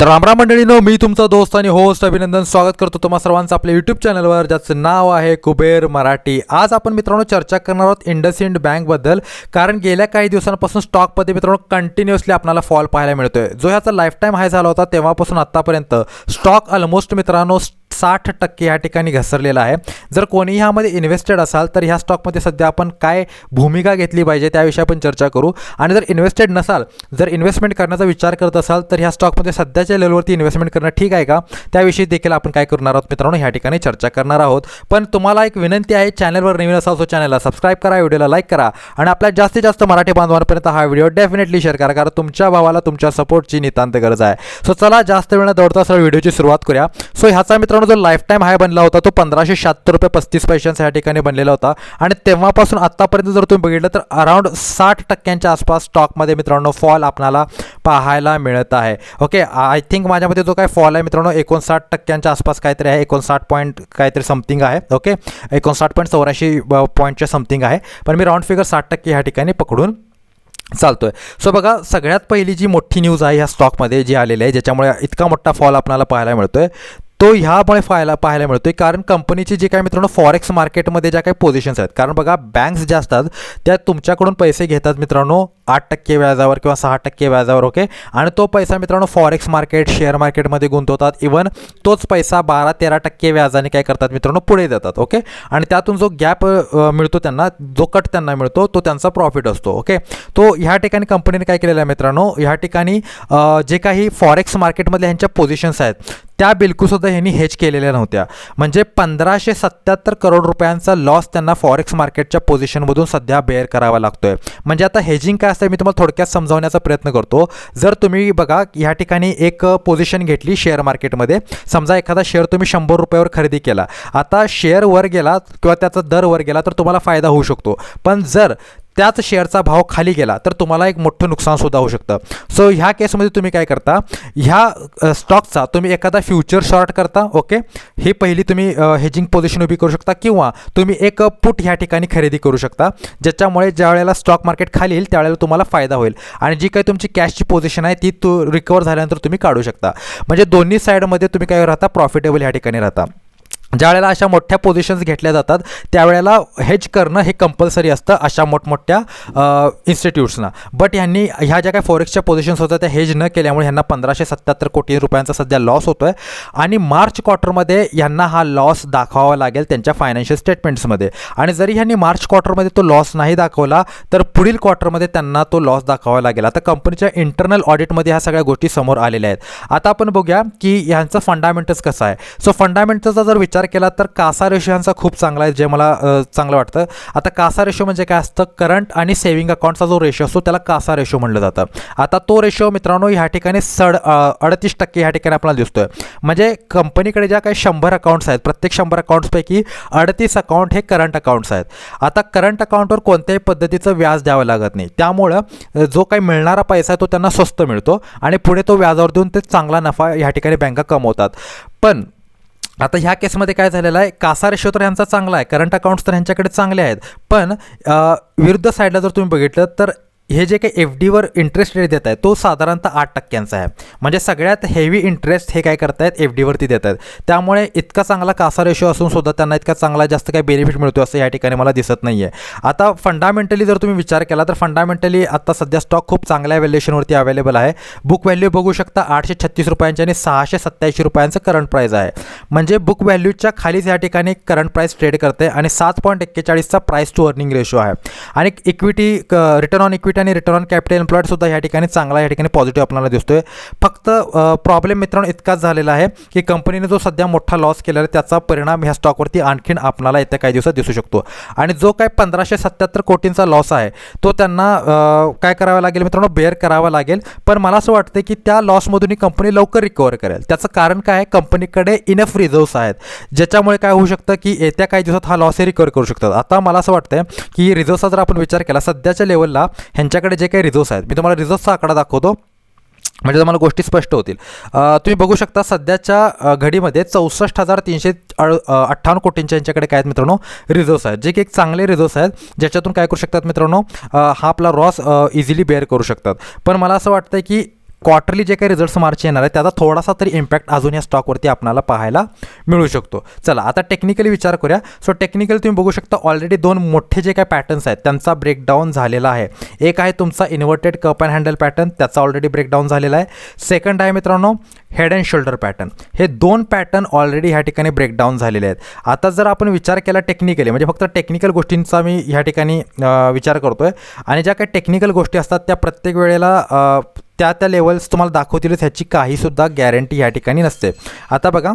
तर रामराम मंडळीनो मी तुमचा दोस्त आणि होस्ट अभिनंदन. स्वागत करतो तुम्हा सर्वांचं आपल्या यूट्यूब चॅनलवर ज्याचं नाव आहे कुबेर मराठी. आज आपण मित्रांनो चर्चा करणार आहोत इंडसइंड बँकबद्दल कारण गेल्या काही दिवसांपासून स्टॉकमध्ये मित्रांनो कंटिन्युअसली आपल्याला फॉल पाहायला मिळतोय. जो ह्याचा लाईफ टाईम हाय झाला होता तेव्हापासून आत्तापर्यंत स्टॉक ऑलमोस्ट मित्रांनो साठ टक्के या ठिकाणी घसरलेला आहे. जर कोणी ह्यामध्ये इन्व्हेस्टेड असाल तर ह्या स्टॉकमध्ये सध्या आपण काय भूमिका घेतली पाहिजे त्याविषयी आपण चर्चा करू. आणि जर इन्व्हेस्टेड नसाल जर इन्व्हेस्टमेंट करण्याचा विचार करत असाल तर ह्या स्टॉकमध्ये सध्याच्या लेवलवरती इन्व्हेस्टमेंट करणं ठीक आहे का? त्याविषयी देखील आपण काय करणार आहोत मित्रांनो ह्या ठिकाणी चर्चा करणार आहोत. पण तुम्हाला एक विनंती आहे चॅनलवर नवीन असाल तो चॅनलला सबस्क्राईब करा व्हिडिओला लाईक करा. आणि आपल्या जास्तीत जास्त मराठी बांधवांपर्यंत हा व्हिडिओ डेफिनेटली शेअर करा कारण तुमच्या भावाला तुमच्या सपोर्टची नितांत गरज आहे. सो चला जास्त वेळ दौडता सरळ व्हिडिओची सुरुवात करूया. सो ह्याचा मित्रांनो जो लाईफ टाईम हाय बनला होता तो पंधराशे शहात्तर रुपये पस्तीस पैशांचा या ठिकाणी बनलेला होता. आणि तेव्हापासून आत्तापर्यंत जर तुम्ही बघितलं तर अराउंड साठ टक्क्यांच्या आसपास स्टॉकमध्ये मित्रांनो फॉल आपल्याला पाहायला मिळत आहे. ओके आय थिंक माझ्यामध्ये जो काय फॉल आहे मित्रांनो एकोणसाठ टक्क्यांच्या आसपास काहीतरी आहे एकोणसाठ पॉईंट काहीतरी समथिंग आहे. ओके एकोणसाठ पॉईंट चौऱ्याऐंशी पॉईंटच्या समथिंग आहे. पण मी राऊंड फिगर साठ टक्के ह्या ठिकाणी पकडून चालतोय. सो बघा सगळ्यात पहिली जी मोठी न्यूज आहे ह्या स्टॉकमध्ये जी आलेली आहे ज्याच्यामुळे इतका मोठा फॉल आपल्याला पाहायला मिळतोय तो ह्यामुळे पाहायला पाहायला मिळतो कारण कंपनीचे जे काही मित्रांनो फॉरेक्स मार्केटमध्ये ज्या काही पोझिशन्स आहेत कारण बघा बँक्स ज्या असतात त्या तुमच्याकडून पैसे घेतात मित्रांनो आठ टक्के व्याजावर किंवा सहा टक्के व्याजावर ओके आणि तो पैसा मित्रांनो फॉरेक्स मार्केट शेअर मार्केटमध्ये गुंतवतात. इवन तोच पैसा बारा तेरा टक्के व्याजाने काय करतात मित्रांनो? पुढे देतात ओके आणि त्यातून जो गॅप मिळतो त्यांना जो कट त्यांना मिळतो तो त्यांचा प्रॉफिट असतो ओके तो ह्या ठिकाणी कंपनीने काय केलेलं आहे मित्रांनो? ह्या ठिकाणी जे काही फॉरेक्स मार्केटमधल्या ह्यांच्या पोझिशन्स आहेत त्या बिलकुलसुद्धा ह्यांनी हेज केलेल्या नव्हत्या. म्हणजे पंधराशे सत्याहत्तर करोड रुपयांचा लॉस त्यांना फॉरेक्स मार्केटच्या पोझिशनमधून सध्या बेअर करावा लागतोय. म्हणजे आता हेजिंग काय असतं मी तुम्हाला थोडक्यात समजावण्याचा प्रयत्न करतो. जर तुम्ही बघा ह्या ठिकाणी एक पोझिशन घेतली शेअर मार्केटमध्ये समजा एखादा शेअर तुम्ही शंभर रुपयावर खरेदी केला. आता शेअर वर गेला किंवा त्याचा दर वर गेला तर तुम्हाला फायदा होऊ शकतो. पण जर त्याच शेअरचा भाव खाली गेला तर तुम्हाला एक मोठं नुकसानसुद्धा होऊ शकतं. सो ह्या केसमध्ये तुम्ही काय करता? ह्या स्टॉकचा तुम्ही एखादा फ्युचर शॉर्ट करता ओके? ही पहिली तुम्ही हेजिंग पोझिशन उभी करू शकता किंवा तुम्ही एक पुट ह्या ठिकाणी खरेदी करू शकता ज्याच्यामुळे ज्या वेळेला स्टॉक मार्केट खाली येईल त्यावेळेला तुम्हाला फायदा होईल. आणि जी काही तुमची कॅशची पोझिशन आहे ती तू रिकवर झाल्यानंतर तुम्ही काढू शकता. म्हणजे दोन्ही साईडमध्ये तुम्ही काय राहता? प्रॉफिटेबल ह्या ठिकाणी राहता. ज्या वेळेला अशा मोठ्या पोझिशन्स घेतल्या जातात त्यावेळेला हेज करणं हे कंपल्सरी असतं अशा मोठमोठ्या इन्स्टिट्यूट्सना बट ह्यांनी ह्या ज्या काही फॉरेक्सच्या पोझिशन्स होत्या त्या हेज न केल्यामुळे ह्यांना पंधराशे सत्याहत्तर कोटी रुपयांचा सध्या लॉस होतो आहे आणि मार्च क्वार्टरमध्ये यांना हा लॉस दाखवावा लागेल त्यांच्या फायनान्शियल स्टेटमेंट्समध्ये आणि जरी ह्यांनी मार्च क्वार्टरमध्ये तो लॉस नाही दाखवला तर पुढील क्वार्टरमध्ये त्यांना तो लॉस दाखवावा लागेल. आता कंपनीच्या इंटरनल ऑडिटमध्ये ह्या सगळ्या गोष्टी समोर आलेल्या आहेत. आता आपण बघूया की ह्यांचं फंडामेंटल्स कसं आहे. सो फंडामेंटलचा जर विचार केला तर कासा रेशो ह्यांचा खूप चांगला आहे जे मला चांगलं वाटतं. आता कासा रेशो म्हणजे काय असतं? करंट आणि सेव्हिंग अकाउंटचा जो रेशो असतो त्याला कासा रेशो म्हणलं जातं. आता तो रेशो मित्रांनो ह्या ठिकाणी सड अडतीस टक्के ह्या ठिकाणी आपल्याला दिसतोय. म्हणजे कंपनीकडे ज्या काही शंभर अकाउंट्स आहेत प्रत्येक शंभर अकाउंट्सपैकी अडतीस अकाउंट हे करंट अकाउंट्स आहेत. आता करंट अकाउंटवर कोणत्याही पद्धतीचं व्याज द्यावं लागत नाही. त्यामुळं जो काही मिळणारा पैसा आहे तो त्यांना स्वस्त मिळतो आणि पुढे तो व्याजावर देऊन ते चांगला नफा ह्या ठिकाणी बँका कमवतात. पण आता ह्या केसमध्ये काय झालेलं आहे? कासा रेशो तर ह्यांचा चांगला आहे. करंट अकाउंट्स तर ह्यांच्याकडे चांगले आहेत. पण विरुद्ध साईडला जर तुम्ही बघितलं तर हे जे काही एफ डीवर इंटरेस्ट रेट देत आहे तो साधारणतः आठ टक्क्यांचा आहे. म्हणजे सगळ्यात हेवी इंटरेस्ट हे काय करतायत? एफ डीवरती देत आहेत त्यामुळे इतका चांगला कासा रेशो असून सुद्धा त्यांना इतका चांगला जास्त काही बेनिफिट मिळतो असं या ठिकाणी मला दिसत नाही आहे आता फंडामेंटली जर तुम्ही विचार केला तर फंडामेंटली आता सध्या स्टॉक खूप चांगल्या व्हॅल्युएशनवरती अवेलेबल आहे. बुक व्हॅल्यू बघू शकता आठशे छत्तीस रुपयांचे आणि सहाशे सत्त्याऐंशी रुपयांचं करंट प्राईज आहे. म्हणजे बुक व्हॅल्यूच्या खालीच या ठिकाणी करंट प्राईस ट्रेड करते आणि सात पॉईंट एक्केचाळीसचा प्राईस टू अर्निंग रेशो आहे. आणि इक्विटी रिटर्न ऑन इक्विटी आणि रिटर्न ऑन कॅपिटल एम्प्लॉईड सुद्धा या ठिकाणी चांगला या ठिकाणी पॉझिटिव्ह आपल्याला दिसतोय. फक्त प्रॉब्लेम मित्रांनो इतकाच झालेला आहे की कंपनीने जो सध्या मोठा लॉस केलेला आहे त्याचा परिणाम ह्या स्टॉकवरती आणखीन आपल्याला येत्या काही दिवसात दिसू शकतो. आणि जो काय पंधराशे सत्याहत्तर कोटींचा लॉस आहे तो त्यांना काय करावा लागेल मित्रांनो? बेअर करावा लागेल. पण मला असं वाटतं की त्या लॉसमधून ही कंपनी लवकर रिकवर करेल. त्याचं कारण काय आहे? कंपनीकडे इनफ रिझर्व्स आहेत ज्याच्यामुळे काय होऊ शकतं की येत्या काही दिवसात हा लॉस हे रिकवर करू शकतात. आता मला असं वाटतं की रिझर्व्सचा जर आपण विचार केला सध्याच्या लेवलला त्यांच्याकडे जे काही रिझोर्स आहेत मी तुम्हाला रिझोर्सचा आकडा दाखवतो. म्हणजे तुम्हाला गोष्टी स्पष्ट होतील. तुम्ही बघू शकता सध्याच्या घडीमध्ये चौसष्ट हजार तीनशे अठ्ठावन्न कोटींच्या यांच्याकडे काय आहेत मित्रांनो रिझर्व्स आहेत. जे की एक चांगले रिझर्व्स आहेत ज्याच्यातून काय करू शकतात मित्रांनो हा आपला रॉस इझिली बेअर करू शकतात. पण मला असं वाटतं की क्वार्टरली जे काही रिझल्ट्स मार्च येणार आहे त्याचा थोडासा तरी इम्पॅक्ट अजून या स्टॉकवरती आपल्याला पाहायला मिळू शकतो. चला आता टेक्निकली विचार करूया. सो टेक्निकली तुम्ही बघू शकता ऑलरेडी दोन मोठे जे काही पॅटर्न्स आहेत त्यांचा ब्रेकडाऊन झालेला आहे. एक आहे तुमचा inverted cup and handle pattern त्याचा ऑलरेडी ब्रेकडाऊन झालेला आहे. सेकंड आहे मित्रांनो हेड अँड शोल्डर पॅटर्न हे दोन पॅटर्न ऑलरेडी ह्या ठिकाणी ब्रेकडाऊन झालेले आहेत. आता जर आपण विचार केला टेक्निकली म्हणजे फक्त टेक्निकल गोष्टींचा मी ह्या ठिकाणी विचार करतो आहे आणि ज्या काही टेक्निकल गोष्टी असतात त्या प्रत्येक वेळेला त्या त्या लेवल्स तुम्हाला दाखवतीलच ह्याची काहीसुद्धा गॅरंटी या ठिकाणी नसते. आता बघा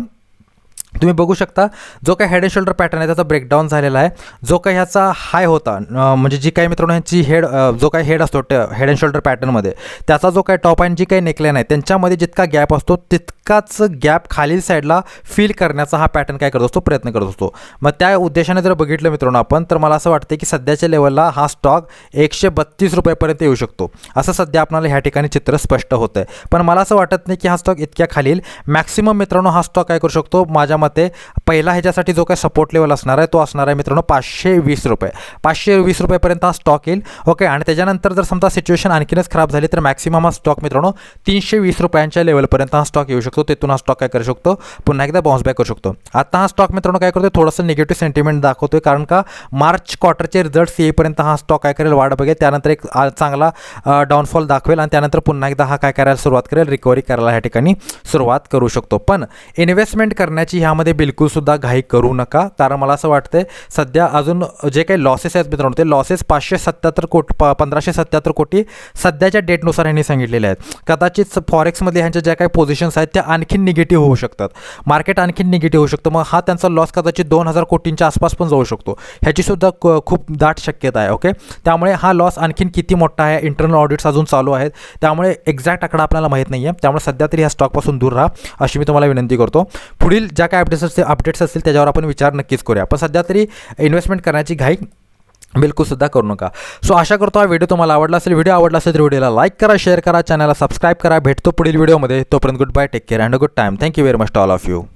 तुम्ही बघू शकता जो काही हेड अँड शोल्डर पॅटर्न आहे त्याचा ब्रेकडाऊन झालेला आहे. जो काही ह्याचा हाय होता म्हणजे जी काही मित्रांनो ह्याची हेड जो काही हेड असतो हेड अँड शोल्डर पॅटर्नमध्ये त्याचा जो काही टॉप आणि जी काही नेकलाईन आहे त्यांच्यामध्ये जितका गॅप असतो तितकाच गॅप खालील साईडला फील करण्याचा हा पॅटर्न काय करत असतो प्रयत्न करत असतो. मग त्या उद्देशाने जर बघितलं मित्रांनो आपण तर मला असं वाटतं की सध्याच्या लेवलला हा स्टॉक एकशे बत्तीस रुपयापर्यंत येऊ शकतो. असं सध्या आपल्याला ह्या ठिकाणी चित्र स्पष्ट होतं आहे पण मला असं वाटत नाही की हा स्टॉक इतक्या खालील. मॅक्सिमम मित्रांनो हा स्टॉक काय करू शकतो? माझ्या मते पहिला ह्याच्यासाठी जो काही सपोर्ट लेवल असणार आहे तो असणार आहे मित्रांनो पाचशे वीस रुपये. पाचशे वीस रुपयेपर्यंत हा स्टॉक येईल. ओके आणि त्याच्यानंतर जर समजा सिच्युएशन आणखीनच खराब झाली तर मॅक्सिमम हा स्टॉक मित्रांनो तीनशे वीस रुपयांच्या लेवलपर्यंत हा स्टॉक येऊ शकतो. तिथून हा स्टॉक काय करू शकतो? पुन्हा एकदा बाउन्स बॅक करू शकतो. आता हा स्टॉक मित्रांनो काय करतो थोडंसं निगेटिव्ह सेंटिमेंट दाखवतोय कारण का मार्च क्वार्टरचे रिझल्ट्स येईपर्यंत हा स्टॉक काय करेल? वाढ बघेल. त्यानंतर एक चांगला डाऊनफॉल दाखवेल आणि त्यानंतर पुन्हा एकदा हा काय करायला सुरुवात करेल? रिकव्हरी करायला ह्या ठिकाणी सुरुवात करू शकतो. पण इन्व्हेस्टमेंट करण्याची ह्या ह्यामध्ये बिलकुलसुद्धा घाई करू नका. कारण मला असं वाटतंय सध्या अजून जे काही लॉसेस आहेत मित्रांनो ते लॉसेस पाचशे सत्याहत्तर कोट प पंधराशे सत्याहत्तर कोटी सध्याच्या डेटनुसार यांनी सांगितलेले आहेत. कदाचित फॉरेक्समध्ये ह्यांच्या ज्या काही पोझिशन्स आहेत त्या आणखीन निगेटिव्ह होऊ शकतात. मार्केट आणखीन निगेटिव्ह होऊ शकतं. मग हा त्यांचा लॉस कदाचित दोन हजार कोटींच्या आसपास पण जाऊ शकतो. ह्याचीसुद्धा क- खूप दाट शक्यता आहे ओके त्यामुळे हा लॉस आणखीन किती मोठा आहे इंटरनल ऑडिट्स अजून चालू आहेत. त्यामुळे एक्झॅक्ट आकडा आपल्याला माहीत नाही आहे त्यामुळे सध्या तरी ह्या स्टॉकपासून दूर राहा अशी मी तुम्हाला विनंती करतो. पुढील ज्या काय अपडेट्स असतील अपडेट्स असतील त्याच्यावर आपण विचार नक्कीच करूया. पण सध्या तरी इन्व्हेस्टमेंट करण्याची घाई बिलकुल सुद्धा करू नका. सो आशा करतो हा व्हिडिओ तुम्हाला आवडला असेल. व्हिडिओ आवडला असेल तर व्हिडिओला लाईक करा शेअर करा चॅनलला सबस्क्राईब करा. भेटतो पुढील व्हिडिओमध्ये तोपर्यंत good bye take care and good time thank you very much all of you